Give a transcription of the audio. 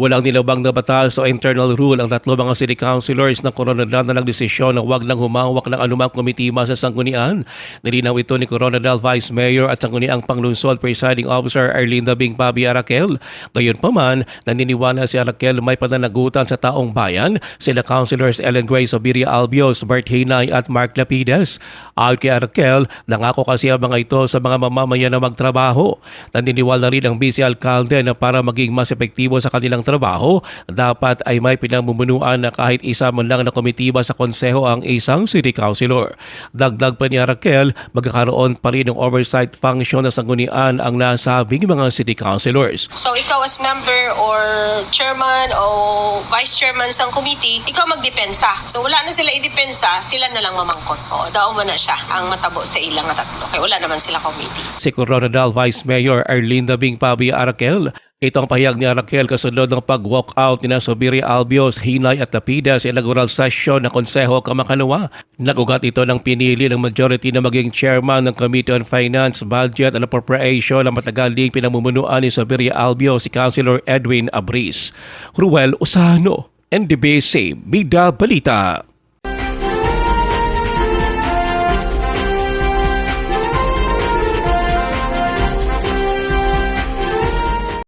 Walang nilabang na batas o internal rule ang tatlo mga city councilors ng Coronadal na nagdesisyon na huwag nang humawak ng anumang komitima sa sanggunian. Nilinaw ito ni Coronadal Vice Mayor at sangguniang panglungsod presiding officer Arlinda Bing Pabi Arakel. Gayon pa man, naniniwala si Arakel may pananagutan sa taong bayan sila councilors Ellen Grace Obiria Albios, Bert Hinay at Mark Lapides. Ayon kay Arakel, nangako kasi ang mga ito sa mga mamamayan na magtrabaho. Naniniwala rin ang vice alkalde na para maging mas epektibo sa kanilang trabaho, dapat ay may pinamumunuan na kahit isa man lang na komitiba sa konseho ang isang city councilor. Dagdag pa ni Raquel, magkakaroon pa rin ng oversight function na sanggunian ang nasabing mga city councilors. So ikaw as member or chairman o vice chairman sa committee, ikaw magdepensa. So wala na sila idepensa, sila na lang mamangkot. O, daw mo na siya ang matabo sa ilang nga tatlo. Kaya wala naman sila committee. Si Coronadal Vice Mayor Arlinda Bing Pabi Arakel. Ito ang pahayag ni Arakel kasunod ng pag-walk out ni na Sobiria Albios, Hinay at Lapida sa inaugural session ng Konseho Kamakalawa. Nagugat ito ng pinili ng majority na maging chairman ng Committee on Finance, Budget and Appropriation na matagal ding pinamumunuan ni Sobiria Albios si Councilor Edwin Abris. Ruel Usano, NDBC, Bida Balita.